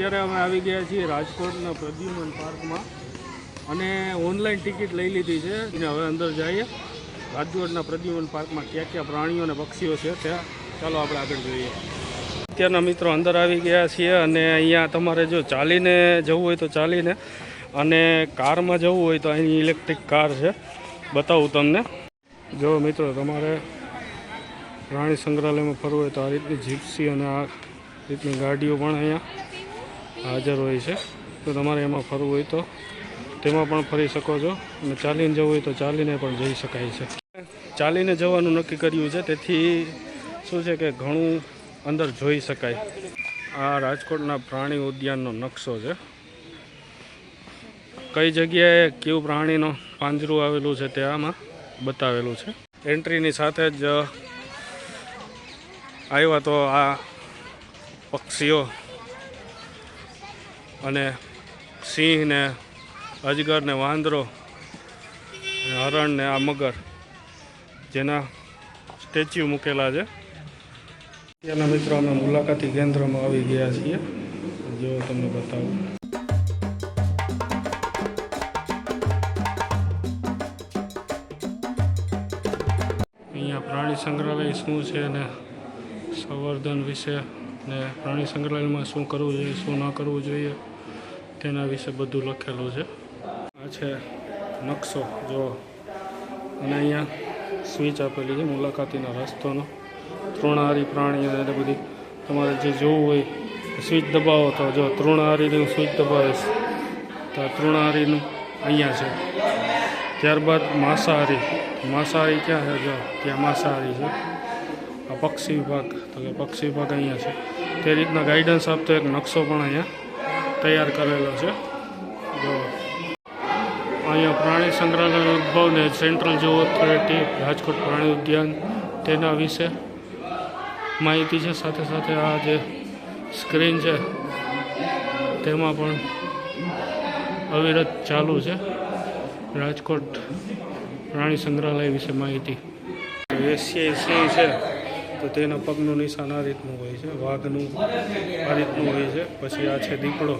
અત્યારે અમે આવી ગયા છીએ રાજકોટના પ્રદ્યુમન પાર્કમાં અને ઓનલાઈન ટિકિટ લઈ લીધી છે. અને હવે અંદર જઈએ. રાજકોટના પ્રદ્યુમન પાર્કમાં ક્યાં ક્યાં પ્રાણીઓ અને પક્ષીઓ છે ત્યાં ચાલો આપણે આગળ જોઈએ. અત્યારના મિત્રો અંદર આવી ગયા છીએ અને અહીંયા તમારે જો ચાલીને જવું હોય તો ચાલીને અને કારમાં જવું હોય તો અહીંની ઇલેક્ટ્રિક કાર છે. બતાવું તમને. જો મિત્રો તમારે પ્રાણી સંગ્રહાલયમાં ફરવું હોય તો આ રીતની જીપ્સી અને આ રીતની ગાડીઓ પણ અહીંયા હાજર હોય છે. તો તમારે એમાં ફરવું હોય તો તેમાં પણ ફરી શકો છો. અને ચાલીને જવું હોય તો ચાલીને પણ જઈ શકાય છે. ચાલીને જવાનું નક્કી કર્યું છે. તેથી શું છે કે ઘણું અંદર જોઈ શકાય. આ રાજકોટના પ્રાણી ઉદ્યાનનો નકશો છે. કઈ જગ્યાએ કયું પ્રાણીનો પાંજરું આવેલું છે તે આમાં બતાવેલું છે. એન્ટ્રીની સાથે જ આવ્યા તો આ પક્ષીઓ અને સિંહ ને અજગર ને વાંદરો હરણ ને આ મગર, જેના સ્ટેચ્યુ મૂકેલા છે. ત્યાંના મિત્રો અમે મુલાકાતી કેન્દ્રમાં આવી ગયા છીએ. જો તમને બતાવું. અહીંયા પ્રાણી સંગ્રહાલય શું છે અને સંવર્ધન વિશે ને પ્રાણી સંગ્રહાલયમાં શું કરવું જોઈએ, શું ન કરવું જોઈએ? તેના વિશે બધું લખેલું છે. આ છે નકશો. જો અને અહીંયા સ્વિચ આપેલી છે મુલાકાતીના રસ્તોનો. તૃણાહારી પ્રાણી અને બધી તમારે જે જોવું હોય સ્વિચ દબાવો તો જો તૃણાહારીનું સ્વિચ દબાવીશ તો તૃણાહારીનું અહીંયા છે. ત્યારબાદ માંસાહારી. માંસાહારી ક્યાં છે? જો ત્યાં માંસાહારી છે. આ પક્ષી વિભાગ. તો કે પક્ષી વિભાગ અહીંયા છે. તે રીતના ગાઈડન્સ આપતો એક નકશો પણ અહીંયા તૈયાર કરેલો છે. અહીંયા પ્રાણી સંગ્રહાલય ઉદ્ભવ ને સેન્ટ્રલ જુઓ ઓથોરિટી રાજકોટ પ્રાણી ઉદ્યાન, તેના વિશે માહિતી છે. સાથે સાથે આ જે સ્ક્રીન છે, તેમાં પણ અવિરત ચાલુ છે. રાજકોટ પ્રાણી સંગ્રહાલય વિશે માહિતી. એશિયાઈ સિંહ છે. તો તેના પગનું નિશાન આ રીતનું હોય છે, વાઘનું આ રીતનું હોય છે, પછી આ છે દીપડો.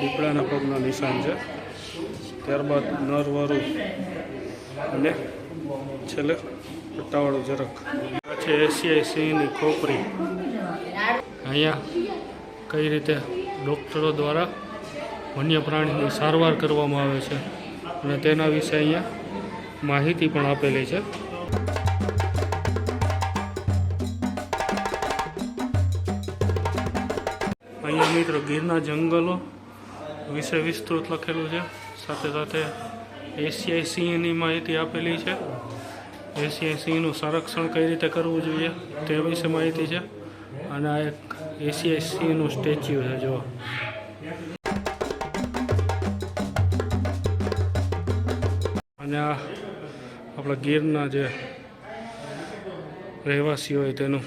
દીપડાના પગના નિશાન છે. ત્યારબાદ નરવરું અને છેલ્લે પટ્ટાવાળું જરાક આ છે એશિયાઈ સિંહની ખોપરી. અહીંયા કઈ રીતે ડૉક્ટરો દ્વારા વન્ય પ્રાણીની સારવાર કરવામાં આવે છે અને તેના વિશે અહીંયા માહિતી પણ આપેલી છે. અહીંયા મિત્રો ગીરના જંગલો વિશે વિસ્તૃત લખેલું છે. સાથે સાથે એશિયાઈ સિંહની માહિતી આપેલી છે. એશિયાઈ સિંહનું સંરક્ષણ કઈ રીતે કરવું જોઈએ તે વિશે માહિતી છે. અને આ એક એશિયાઈ સિંહનું સ્ટેચ્યુ છે જો અને આ આપણા ગીરના જે રહેવાસીઓ હોય તેનું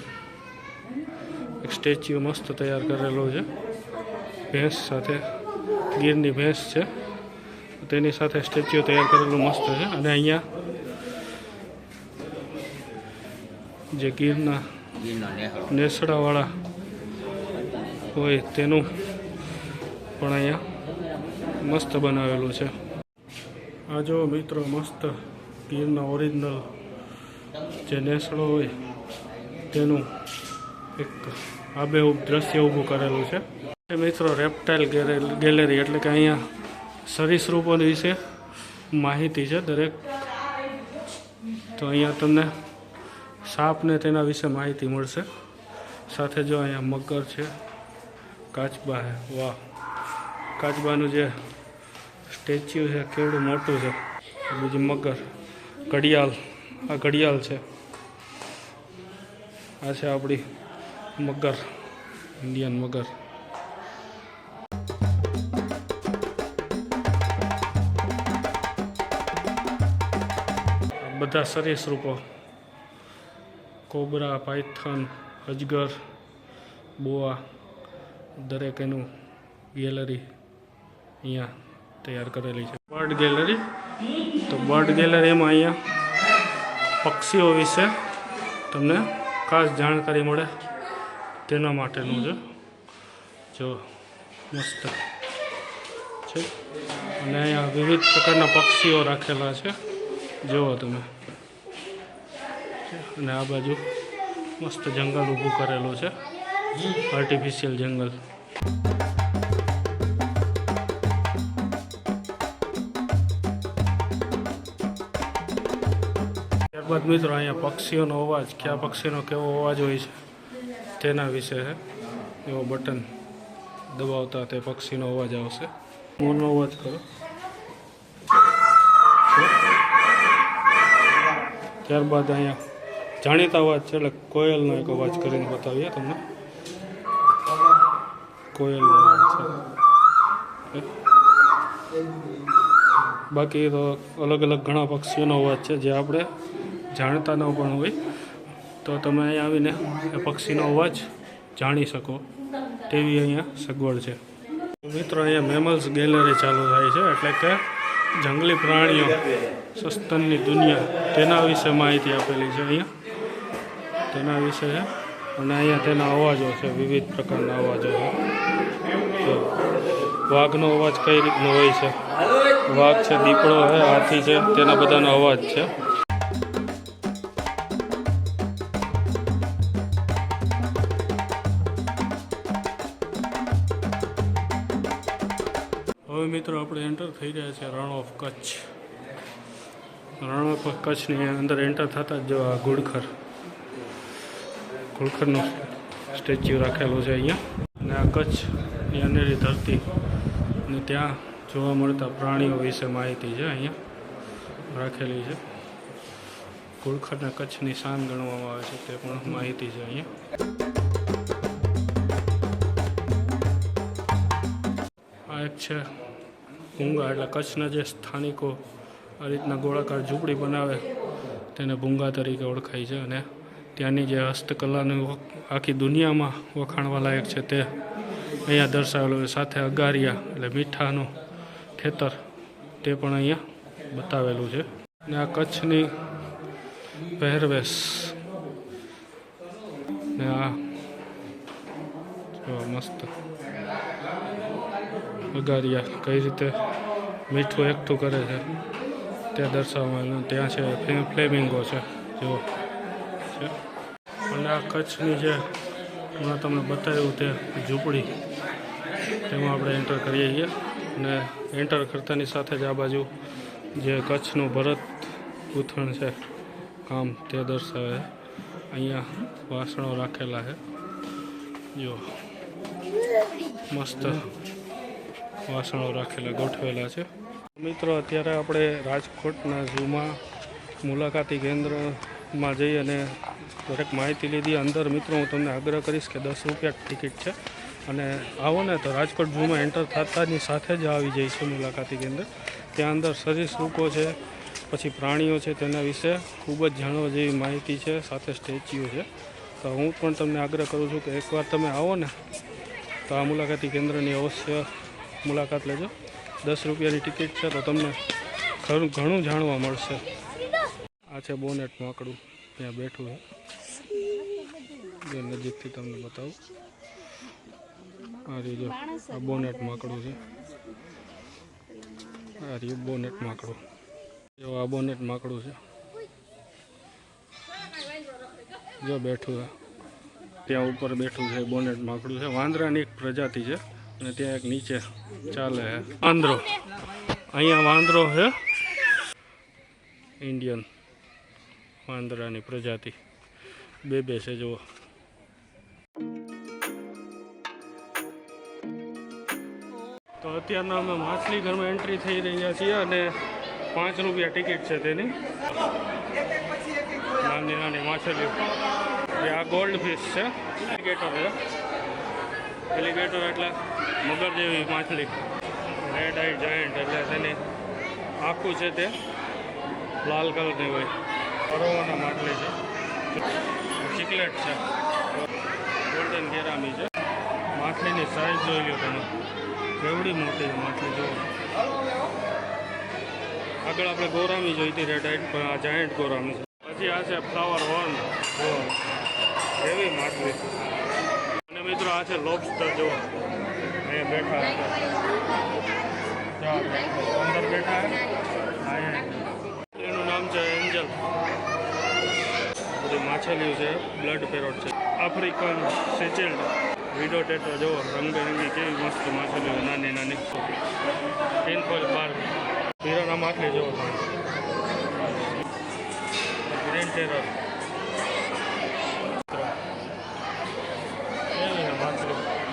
એક સ્ટેચ્યુ મસ્ત તૈયાર કરેલો છે. ભેંસ સાથે ગીરની ભેંસ છે. તેની સાથે સ્ટેચ્યુ તૈયાર કરેલું મસ્ત છે. અને અહીંયા જે ગીરના નેસડાવાળા હોય તેનું પણ અહીંયા મસ્ત બનાવેલું છે. આ જો મિત્રો મસ્ત ગીરના ઓરિજિનલ જે નેસડો હોય તેનું એક આબેહૂબ દ્રશ્ય ઊભું કરેલું છે. મિત્રો રેપ્ટાઇલ ગેલેરી એટલે કે અહીંયા સરીસૃપો વિશે માહિતી છે દરેક. તો અહીંયા તમને સાપને તેના વિશે માહિતી મળશે. સાથે જો અહીંયા મગર છે, કાચબા છે વાહ. કાચબાનું જે સ્ટેચ્યુ છે કેવડું મોટું છે. બીજું મગર, ઘડિયાળ, આ ઘડિયાળ છે. આ છે આપણી મગર ઇન્ડિયન મગર. બધા સરીસૃપો કોબરા, પાયથન, અજગર બોઆ દરેક એનું ગેલેરી અહીંયા તૈયાર કરેલી છે. Bird gallery. તો બર્ડ ગેલેરીમાં અહીંયા પક્ષીઓ વિશે તમને ખાસ જાણકારી મળે. તેના માટેનું છે. જો, મસ્ત. છે. અને અહીંયા વિવિધ પ્રકારના પક્ષીઓ રાખેલા છે. જુઓ તમે. અને આ બાજુ મસ્ત જંગલ ઊભું કરેલું છે. આર્ટિફિશિયલ જંગલ ત્યારબાદ મિત્રો, અહીંયા પક્ષીઓનો અવાજ કયા પક્ષીનો કેવો અવાજ હોય છે. તેના વિશે છે એવો બટન દબાવતા તે પક્ષીનો અવાજ આવશે. મોરનો અવાજ કરો. ત્યારબાદ અહીંયા જાણીતા અવાજ છે, એટલે કોયલનો એક અવાજ કરીને બતાવીએ તમને. કોયલનો અવાજ છે. બાકી તો અલગ અલગ ઘણા પક્ષીઓનો અવાજ છે, જે આપણે જાણતા ન પણ હોય. તો તમે અહીંયા આવીને એ પક્ષીનો અવાજ જાણી શકો. તેવી અહીંયા સગવડ છે. મિત્રો, અહીંયા મેમલ્સ ગેલેરી ચાલુ થાય છે, એટલે કે જંગલી પ્રાણીઓ સસ્તનની દુનિયા તેના વિશે માહિતી આપેલી છે અહીંયા. તેના વિશે છે. અને અહીંયા તેના અવાજો છે, વિવિધ પ્રકારના અવાજો છે. વાઘનો અવાજ કઈ રીતનો હોય છે? વાઘ છે, દીપડો છે, હાથી છે, તેના બધાનો અવાજ છે. છે રણ ઓફ કચ્છ. રણ ઓફ કચ્છની અંદર એન્ટર થતાં જ આ ગુડખર. ગુડખરનું સ્ટેચ્યુ રાખેલું છે અહીંયા. અને આ કચ્છની અનેરી ધરતી. અને ત્યાં જોવા મળતા પ્રાણીઓ વિશે માહિતી છે અહીંયા. રાખેલી છે. ગુડખરને કચ્છની શાન ગણવામાં આવે છે તે પણ માહિતી છે અહીંયા. આ એક છે ભૂંગા એટલે કચ્છના જે સ્થાનિકો આ રીતના ગોળાકાર ઝૂંપડી બનાવે તેને ભૂંગા તરીકે ઓળખાય છે અને ત્યાંની જે હસ્તકલાને આખી દુનિયામાં વખાણવા લાયક છે તે અહીંયા દર્શાવેલું છે. સાથે અગારિયા એટલે મીઠાનું ખેતર તે પણ અહીંયા બતાવેલું છે. અને આ કચ્છની પહેરવેશ ને આ મસ્ત અગારિયા કઈ રીતે મીઠું એકઠું કરે છે, તે દર્શાવવામાં આવ્યું ત્યાં છે ફ્લેમિંગો છે જો છે અને આ કચ્છની જે હમણાં તમને બતાવ્યું તે ઝૂંપડી, તેમાં આપણે એન્ટર કરીએ છીએ. અને એન્ટર કરતાની સાથે જ આ બાજુ જે કચ્છનું ભરત ગૂંથણ છે, કામ તે દર્શાવે. અહીંયા વાસણો રાખેલા છે. જો મસ્ત. વાસણો રાખેલા, ગોઠવેલા છે. મિત્રો, અત્યારે આપણે રાજકોટના ઝૂમાં મુલાકાતી કેન્દ્રમાં જઈ અને દરેક માહિતી લીધી. અંદર, મિત્રો, હું તમને આગ્રહ કરીશ કે દસ રૂપિયા ટિકિટ છે. અને આવો ને તો રાજકોટ ઝૂમાં એન્ટર થતાની સાથે જ આવી જાય છે મુલાકાતી કેન્દ્ર. ત્યાં અંદર સરીસૃપો છે, પછી પ્રાણીઓ છે, તેના વિશે ખૂબ જ જાણવા જેવી માહિતી છે, સાથે સ્ટેચ્યુ છે. તો હું પણ તમને આગ્રહ કરું છું કે એકવાર તમે આવો ને, તો આ મુલાકાતી કેન્દ્રની અવશ્ય મુલાકાત લેજો. દસ રૂપિયાની ટિકિટ છે તો તમને ઘણું જાણવા મળશે. આ છે બોનેટ માકડું ત્યાં બેઠું છે. નજીકથી તમને બતાવું. આ રીજો આ બોનેટ માકડું છે. આ રહ્યું બોનેટ માકડું જો આ બોનેટ માકડું છે. જો બેઠું છે. ત્યાં ઉપર બેઠું છે બોનેટ માકડું છે. વાંદરાની એક પ્રજાતિ છે. અને ત્યાં એક નીચે ચાલે છે વાંદરો. અહીંયા વાંદરો છે ઇન્ડિયન વાંદરાની પ્રજાતિ. બે બે છે જુઓ. તો અત્યારના અમે માછલી ઘરમાં એન્ટ્રી થઈ રહ્યા છીએ અને પાંચ રૂપિયા ટિકિટ છે તેની. નાની નાની માછલીઓ. આ ગોલ્ડ ફિશ છે. એલિગેટર છે. એલિગેટર એટલે મગર જેવી માછલી. રેડ આઈ જાયન્ટ એટલે તેની આખું છે તે લાલ કલરની હોય. પરોવાના માછલી છે. ચિકલેટ છે. ગોલ્ડન કેરામી છે. માછલીની સાઈઝ જોઈ લો તમે. કેવડી મોટી માછલી, જુઓ. આગળ આપણે ગોરામી જોઈ હતી રેડ આઈટ પણ આ જાયન્ટ ગોરામી છે. પછી આ છે ફ્લાવર હોર્ન એવી માછલી. અને મિત્રો આ છે લોબસ્ટર જુઓ. અહીંયા બેઠા હતા अंदर बैठा અંદર બેઠા છે અહીંયા એનું નામ છે એન્જલ. બધી માછલીઓ છે બ્લડ પેરોટ છે. આફ્રિકન સેચેલ્ડ વિડો ટેટો જુઓ રંગબેરંગી કેવી મસ્ત માછલીઓ નાની નાની. ટેન પોઈન્ટ બાર. પીરાના માછલી જુઓ ગ્રીન ટેરર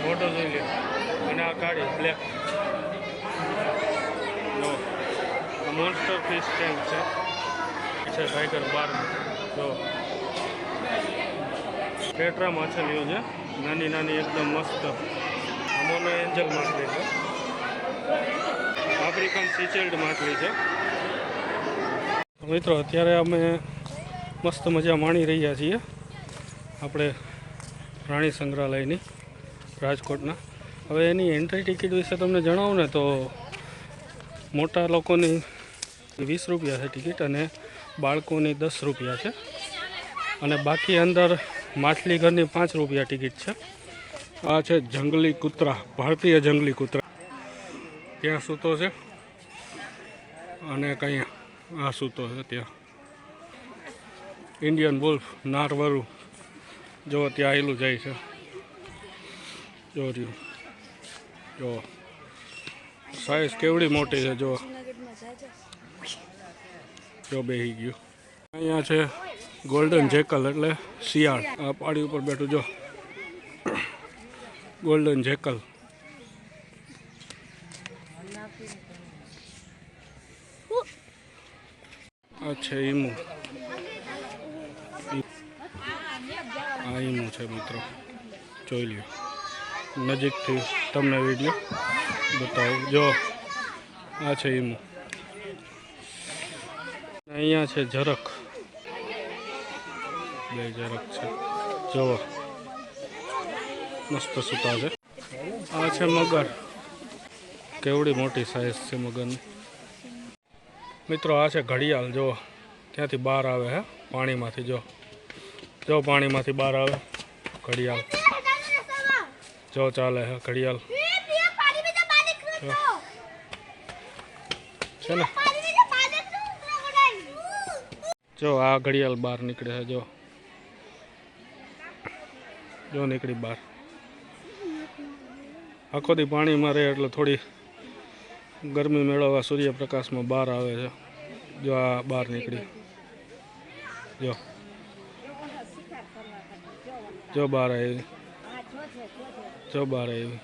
મોટો જોઈ લે. આ કાઢી બ્લેક જો, આ મોન્સ્ટર ફિશ ટેન્ક છે. છે ટાઈગર બાર જો પેટ્રા માછલીઓ છે. નાની નાની એકદમ મસ્ત. અમોનો એન્જલ માછલી છે. આફ્રિકન સિચેલ્ડ માછલી છે. મિત્રો, અત્યારે અમે મસ્ત મજા માણી રહ્યા છીએ. આપણે પ્રાણી સંગ્રહાલયની રાજકોટના. હવે એની એન્ટ્રી ટિકિટ વિશે તમને જણાવું ને તો મોટા લોકોની વીસ રૂપિયા છે ટિકિટ અને બાળકોની દસ રૂપિયા છે. અને બાકી અંદર માછલી ઘરની પાંચ રૂપિયા ટિકિટ છે. આ છે જંગલી કૂતરા, ભારતીય જંગલી કૂતરા. ત્યાં સૂતો છે અને કંઈ આ સૂતો છે ત્યાં. ઇન્ડિયન વુલ્ફ નારવરુ. જો ત્યાં આવેલું જાય છે. જો રહ્યું. જો સાઈઝ કેવડી મોટી છે, જો. જો બેહી ગયું. અહીંયા છે ગોલ્ડન જેકલ એટલે શિયાળ. આ પાડી ઉપર બેઠું, જો. ગોલ્ડન જેકલ આ છે ઈમુ. આ ઈમુ છે મિત્રો. જોઈ લ્યો. નજીકથી તમને વીડિયો બતાવું. જો, આ છે ઈમો. અહીંયા છે ઝરખ બે ઝરખ છે. જુઓ મસ્ત સૂતા છે. આ છે મગર. કેવડી મોટી સાઈઝ છે મગરની. મિત્રો, આ છે ઘડિયાળ. જો, ત્યાંથી બહાર આવે, હે? પાણીમાંથી, જો. જો, પાણીમાંથી બહાર આવે, ઘડિયાળ. જો ચાલે હે ઘડિયાળ. ને જો. આ ઘડિયાળ બહાર નીકળે છે જો. જો નીકળી બહાર. આખો દી પાણીમાં રહે એટલે થોડી ગરમી મેળવવા સૂર્યપ્રકાશમાં બહાર આવે છે. જો આ બહાર નીકળી. જો. જો બહાર આવી. જો બાર આવી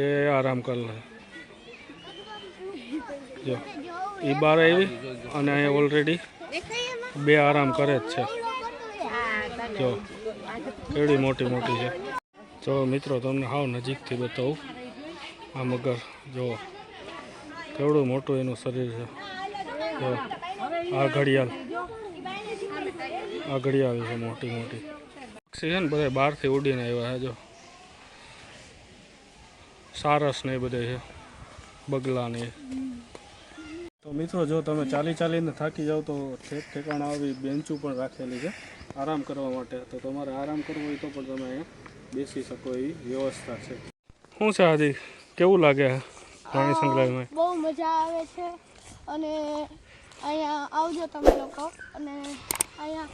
એ આરામ કર લે જો એ બાર આવી અને અહીંયા ઓલરેડી બે આરામ કરે જ છે જો કેવડી મોટી મોટી છે જો, મિત્રો, તમને હાવ નજીકથી બતાવું. આ મગર, જો, કેવડું મોટું એનું શરીર છે. જો આ ઘડિયાળ આ ઘડિયાળ છે મોટી મોટી. પક્ષી છે ને બધા બહારથી ઉડીને આવ્યા છે, જો. સારસ ને એ બધે છે બગલા ને તો મિત્રો જો તમે ચાલી ચાલીને થાકી જાઓ તો ઠેક ઠેકાણા આવી બેન્ચો પણ રાખેલી છે આરામ કરવા માટે. તો તમારે આરામ કરવો હોય તો પણ તમે અહીંયા બેસી શકો એવી વ્યવસ્થા છે. શું છે આદિ? કેવું લાગે પ્રાણી સંગ્રહાલયમાં? બહુ મજા આવે છે. અને અહીંયા આવજો તમે લોકો. અને અહીંયા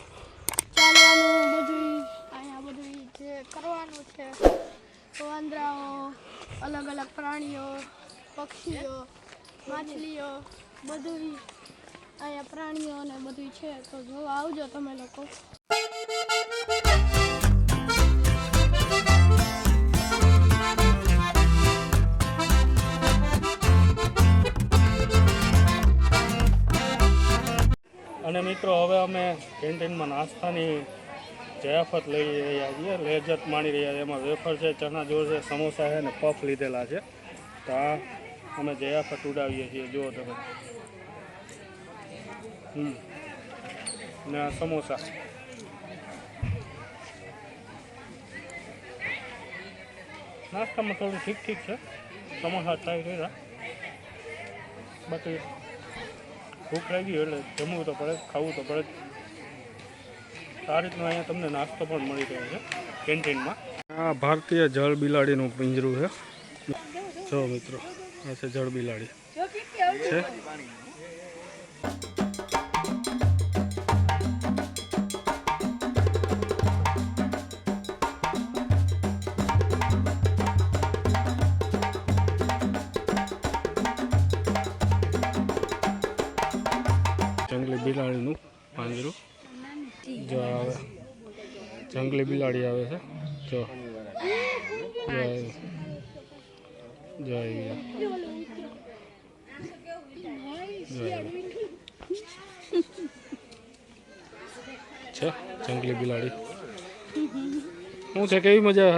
ચાલવાનું બધું અહીંયા બધું જે કરવાનું છે વાંદરાઓ અલગ અલગ પ્રાણીઓ, પક્ષીઓ, માછલીઓ બધું અહીંયા પ્રાણીઓ ને બધું છે. તો જોવા આવજો તમે લોકો. અને મિત્રો, હવે અમે કેન્ટીનમાં નાસ્તાની જયાફત લઈ રહ્યા છીએ, લેજત માણી રહ્યા છે એમાં વેફર છે, ચણા જોર છે, સમોસા છે અને પફ લીધેલા છે. તો આ અમે જયાફત ઉડાવીએ છીએ, જુઓ તમે. હમ. ને આ સમોસા. નાસ્તામાં થોડું ઠીક ઠીક છે. સમોસા ટ્રાય કર્યા. બાકી ભૂખ લાગી એટલે જમવું તો પડે, ખાવું તો પડે. આ રીતનો અહીંયા તમને નાસ્તો પણ મળી રહ્યો છે, કેન્ટીનમાં. આ ભારતીય જળ બિલાડીનું પિંજરું છે. જો મિત્રો, આ છે જળ બિલાડી. છે? જંગલી બિલાડીનું પાંજરું. જો આવે. જંગલી બિલાડી આવે છે. જો. જય. છે જંગલી બિલાડી. શું છે કેવી મજા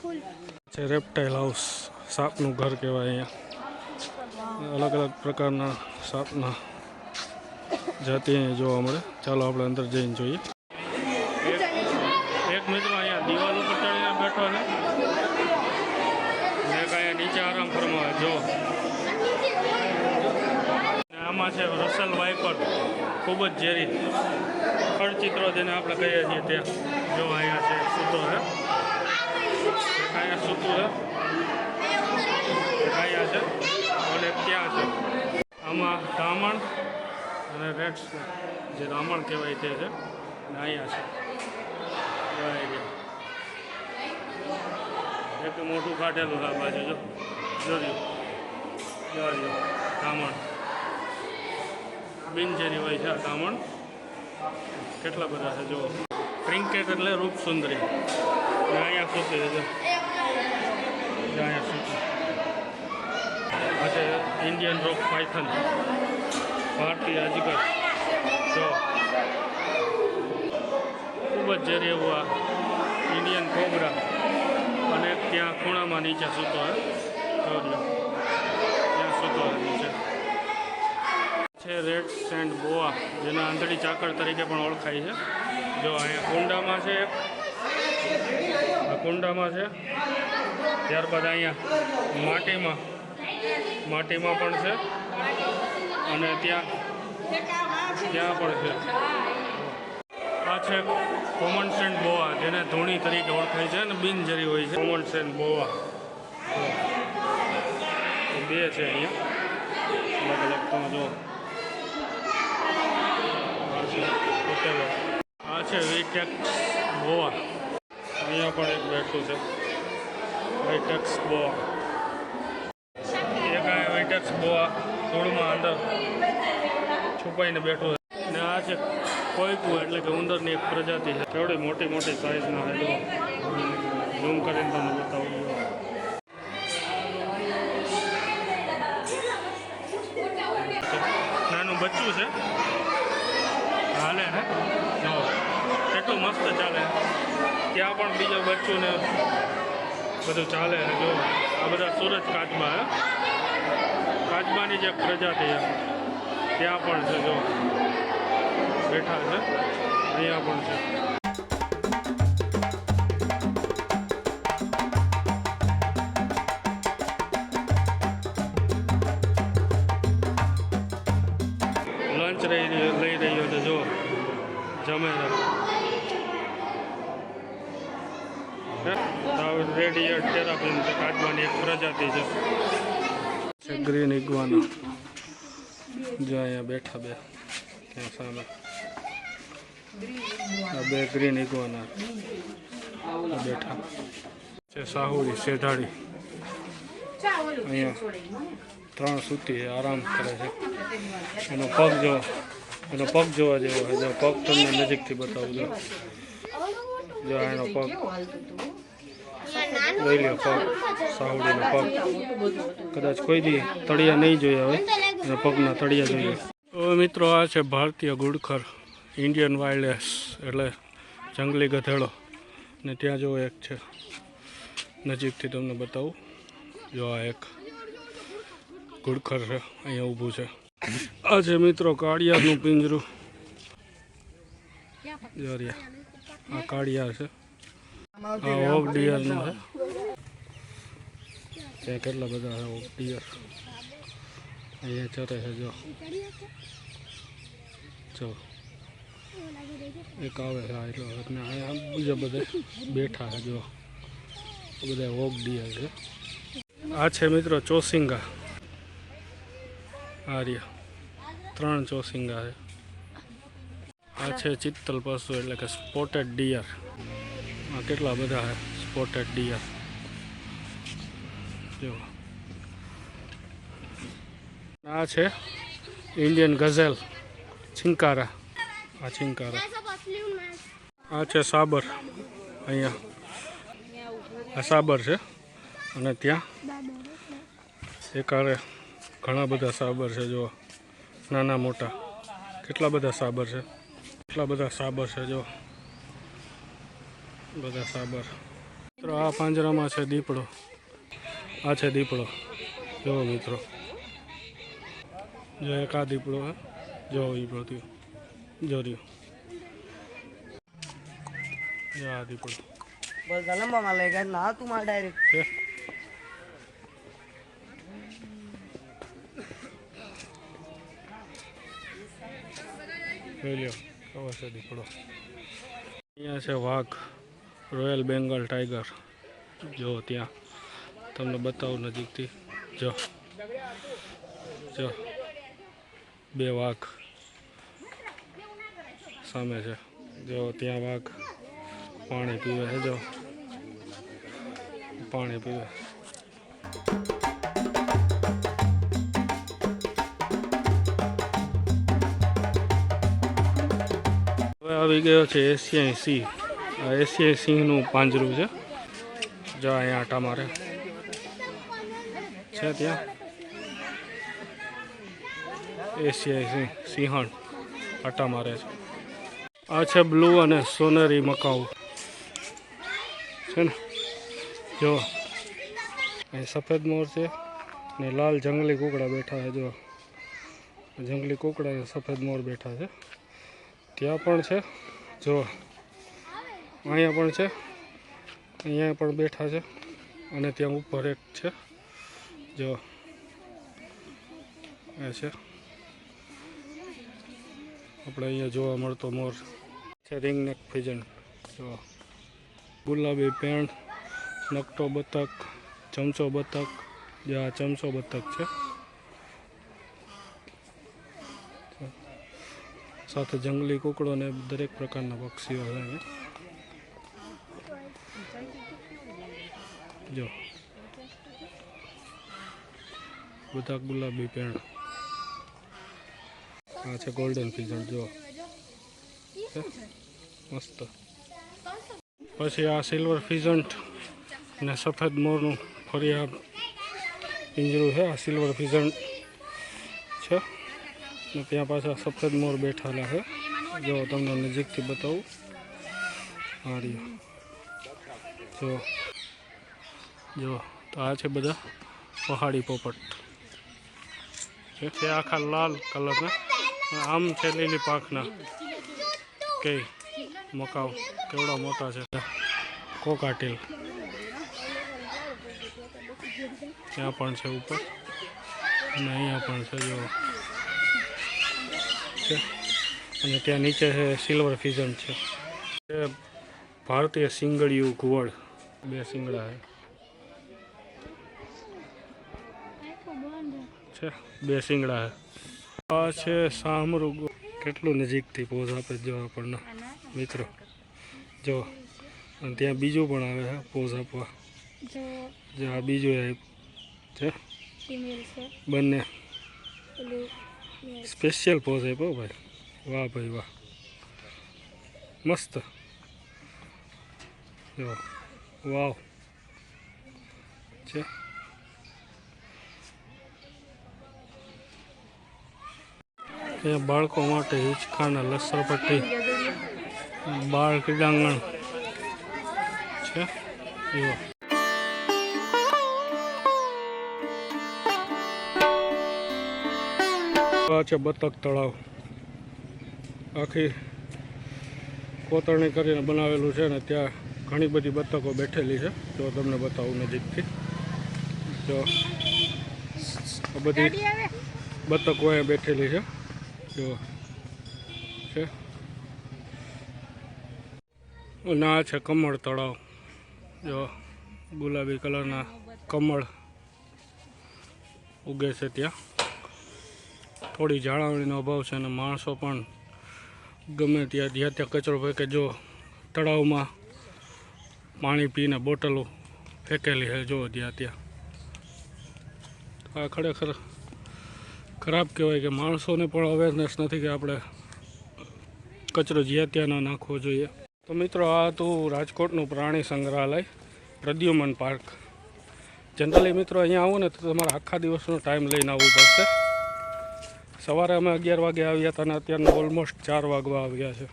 ફૂલ. છે રેપ્ટાઇલ હાઉસ સાપનું ઘર કહેવાય અહીંયા. અલગ અલગ પ્રકારના સાપના જાતિ જોવા મળે. ચાલો આપણે અંદર જઈને જોઈએ. એક મિત્રો અહીંયા દિવાલ ઉપર ચડીને બેઠો ને એક અહીંયા નીચે આરામ ફરમાવે. જો. આમાં છે રસલ વાઇપર. ખૂબ જ ઝેરી. ખડચિત્રો જેને આપણે કહીએ છીએ ત્યાં. જો અહીંયા છે સૂતો છે. અહીંયા સૂતું છે. અહીંયા છે. અને ત્યાં છે. આમાં ધામણ અને રેક્સ જે રામણ કહેવાય તે છે. અને અહીંયા છે. એક મોટું કાઢેલું છે આ બાજુ, જો. જોયું જોયું રામણ. બિનજેરી હોય છે આ રામણ. કેટલા બધા છે જો ટ્રિન્કેટ એટલે રૂપસુંદરી ને અહીંયા સૂતી છે. અહીંયા સૂતી. આજે ઇન્ડિયન રોક પાયથન ભારતીય અજગર જો. ખૂબ જ ઝેરી એવું આ ઇન્ડિયન કોબરા અને ત્યાં ખૂણામાં નીચે સૂતો હોય જોજો ત્યાં સૂતો હોય નીચે. છે રેડ સેન્ડ બોવા જેના આંધળી ચાકર તરીકે પણ ઓળખાય છે. જો, અહીંયા કુંડામાં છે એક. કુંડામાં છે. ત્યારબાદ અહીંયા માટીમાં માટીમાં પણ છે. અને ત્યાં ત્યાં પણ છે. આ છે કોમન સેન્ટ બોવા જેને ધૂણી તરીકે ઓળખાય છે અને બિનજરી હોય છે. કોમન સેન્ટ બોવા બે છે અહીંયા. અલગ અલગ તમે જો. આ છે વીટેક્સ બોવા અહીંયા પણ એક બેઠું છે. વીટેક્સ બોવા એક આ વીટેક્સ બોઆ ધૂળમાં અંદર છુપાઈને બેઠો અને આ છે કોઈકું એટલે કે ઉંદરની એક પ્રજાતિ છે. કેવડી મોટી મોટી સાઈઝના છે ઝૂમ કરીને તમને બતાવું. નાનું બચ્ચું છે. હાલે હે. કેટલું મસ્ત ચાલે. ત્યાં પણ બીજા બચ્ચું ને બધું ચાલે જો. આ બધા સુરત કાચમાં હે કાચબાની જે પ્રજાતિ ત્યાં પણ છે જો. બેઠા છે. અહીંયા પણ છે. લંચ લઈ રહ્યો છે જો જમે છે. રેડિયટ ટેરાફિન છે કાચબાની એક પ્રજાતિ છે. છે ગ્રીન ઇગવાનો જો અહીંયા બેઠા બે. ત્યાં સામે. આ બે ગ્રીન ઇગવાના બેઠા. છે સાહુડી, શેઢાળી. અહીંયા ત્રણ સૂતી આરામ કરે છે. એનો પગ જો, એનો પગ જોવા જેવો છે. જો પગ તમને નજીકથી બતાવું, જો. એનો પગ. લઈ લો પગ સાવડીનો પગ કદાચ કોઈ દી તળિયા નહીં જોયા હોય અને પગના તળિયા જોઈએ. હવે મિત્રો, આ છે ભારતીય ગુડખર, ઇન્ડિયન વાઇલ્ડલેસ એટલે જંગલી ગધેડો. ને ત્યાં જો એક છે. નજીકથી તમને બતાવું. જો આ એક ગુડખર છે, અહીંયા ઊભું છે. આ છે મિત્રો કાળિયારનું પિંજરું. આ કાળિયાર છે. ઓક ડિયરનું છે ત્યાં કેટલા બધા છે ઓક ડિયર અહીંયા ચરે છે જો. જો. એક આવે છે આ એટલો અને અહીંયા બીજા બધા બેઠા છે જો. બધા વોક દિયા છે. આ છે મિત્રો ચોસિંગા. આર્ય ત્રણ ચોસિંગા છે. આ છે ચિત્તલ પશુ એટલે કે સ્પોટેડ ડિયર આ કેટલા બધા સ્પોટેડ ડિયર જો. આ છે ઇન્ડિયન ગઝેલ છિંકારા આ છિંકારા આ છે સાબર. અહીંયા. આ સાબર છે. અને ત્યાં એકારે ઘણા બધા સાબર છે જો નાના મોટા. કેટલા બધા સાબર છે? કેટલા બધા સાબર છે જો બધા સાબર. મિત્રો આ પાંજરામાં છે દીપડો. આ છે દીપડો. જો મિત્રો. જો એક આ દીપડો હા. જો દીપડો થયો જો રહ્યો. જો આ દીપડો. બસ લંબામાં લઈ ગયા ના તું માર ડાયરેક્ટ જોઈ લ્યો કેવો છે દીપડો. અહીંયા છે વાઘ. રોયલ બેંગલ ટાઈગર જો ત્યાં. તમને બતાવું નજીકથી. જો. જો. બે વાઘ સામે છે. જો ત્યાં વાઘ પાણી પીવે છે, જો. પાણી પીવે. હવે આવી ગયો છે એશિયાઈ સિંહ એશિયાઈ સિંહનું પાંજરું છે. જો અહીંયા આટા મારે. છે ત્યાં? એશિયાઈ સિંહ, સિંહણ આટા મારે છે. આ છે બ્લુ અને સોનેરી મકાઉ. છે ને? જો. અહીં સફેદ મોર છે ને લાલ જંગલી કુકડા બેઠા છે. જો. જંગલી કુકડા સફેદ મોર બેઠા છે. ત્યાં પણ છે. જો. અહીંયા પણ છે. અહીંયા પણ બેઠા છે અને ત્યાં ઉપર એક છે. જો. એ છે. આપણે અહીંયા જોવા મળતો મોર છે રિંગનેક ફિજન. જો. ગુલાબી પેણ, નકટો બતક, ચમચો બતક. જે આ ચમચો બતક છે. સાથે જંગલી કુકડો ને દરેક પ્રકારના પક્ષીઓ છે અહીંયા. જો. બધા ગુલાબી પેણ. આ છે ગોલ્ડન ફિઝન જો? મસ્ત. પછી આ સિલ્વર ફિઝન્ટ ને સફેદ મોરનું ફરી આ પિંજરું છે, આ સિલ્વર ફિઝન્ટ છે. ને ત્યાં પાછા સફેદ મોર બેઠેલા છે. જો તમને નજીકથી બતાવું. આ રહ્યો. જો જો, તો આ છે બધા પહાડી પોપટ. છે આખા લાલ કલરના. આમ છે લીલી પાંખના. કે મકાવ. કેવડા મોટા છે. કોકાટેલ. ત્યાં પણ છે ઉપર. અને અહીંયા પણ છે જો અને ત્યાં નીચે છે સિલ્વર ફિઝન છે. ભારતીય સિંગડિયું ઘુવડ. બે સિંગડા છે. છે. બે સિંગડા છે. આ છે સામરું કેટલું નજીકથી પોઝ આપે જો આપણને. મિત્રો જો. અને ત્યાં બીજું પણ આવે છે પોઝ આપવા. જો. આ બીજું છે. બંને. સ્પેશિયલ પોઝ આપ્યો ભાઈ. વાહ ભાઈ વાહ. મસ્ત. જો. વાવ. છે. એ બાળકો માટે હિંચકાના લસરપટ્ટી બાળ ક્રીડાંગણ. છે? આ છે બતક તળાવ. આખી કોતરણી કરીને બનાવેલું છે ને ત્યાં ઘણી બધી બતકો બેઠેલી છે. જો તમને બતાવું નજીકથી. જો આ બધી બતકો અહીંયા બેઠેલી છે. જો. છે? અને આ છે કમળ તળાવ. જો, ગુલાબી કલરના કમળ ઉગે છે ત્યાં. થોડી જાળવણીનો અભાવ છે અને માણસો પણ ગમે ત્યાં જ્યાં ત્યાં કચરો ફેંકે, જો તળાવમાં પાણી પીને બોટલો ફેંકેલી છે, જો, જ્યાં ત્યાં. આ ખરેખર ખરાબ કહેવાય કે માણસોને પણ અવેરનેસ નથી કે આપણે કચરો જ્યાં ત્યાં ન નાખવો જોઈએ. તો મિત્રો, આ હતું રાજકોટનું પ્રાણી સંગ્રહાલય, પ્રદ્યુમન પાર્ક. જનરલી મિત્રો, અહીંયા આવો ને તો તમારે આખા દિવસનો ટાઈમ લઈને આવવું પડશે. સવારે અમે અગિયાર વાગે આવ્યા હતા અને અત્યારના ઓલમોસ્ટ ચાર વાગવા આવ્યા છે.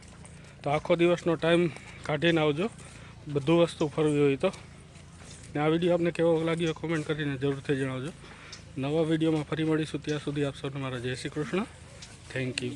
તો આખો દિવસનો ટાઈમ કાઢીને આવજો. બધું વસ્તુ ફરવી હોય તો. ને આ વીડિયો આપને કેવો લાગ્યો કોમેન્ટ કરીને જરૂરથી જણાવજો. નવા વિડીયોમાં ફરી મળીશું. ત્યાં સુધી આપ સૌને મારા જય શ્રી કૃષ્ણ. Thank you